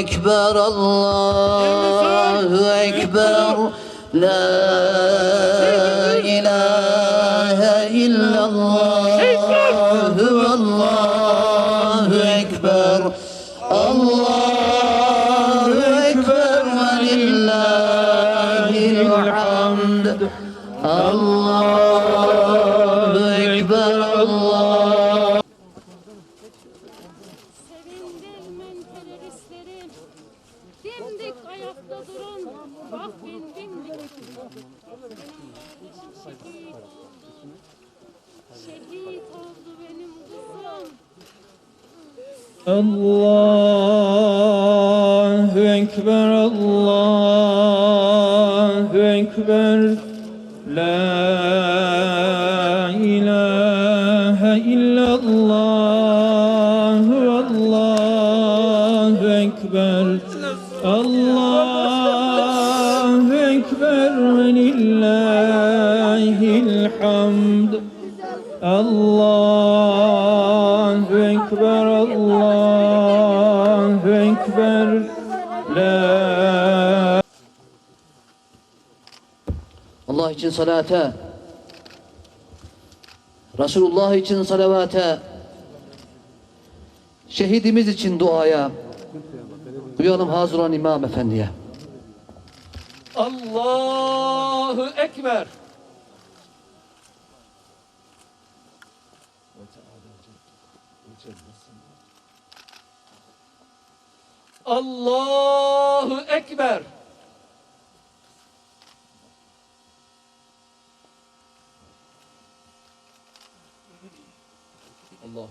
Ekber, Allahu Ekber. La ilahe illallah. Allahu Ekber. Allahu Ekber ve lillahil hamd. Allahu ayakta durun. Bak kardeşim şehit. Şehit oldu benim kızım. Allahu Ekber, Allahu Ekber. La ilahe illallah, Allahu Lillahil hamd. Allahu Ekber, Allahu Ekber. La Allah için salate, Resulullah için salavate, şehidimiz için duaya, uyalım hazır olan İmam Efendi'ye. Allahu Ekber. Allahu Ekber. Allahu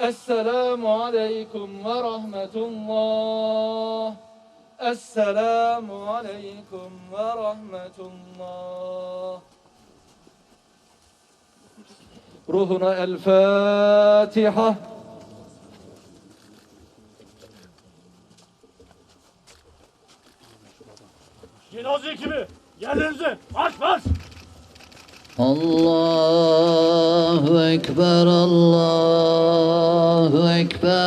السلام عليكم ورحمة الله. السلام عليكم ورحمة الله. روحنا الفاتحة. Cenaze كبير الله marş marş.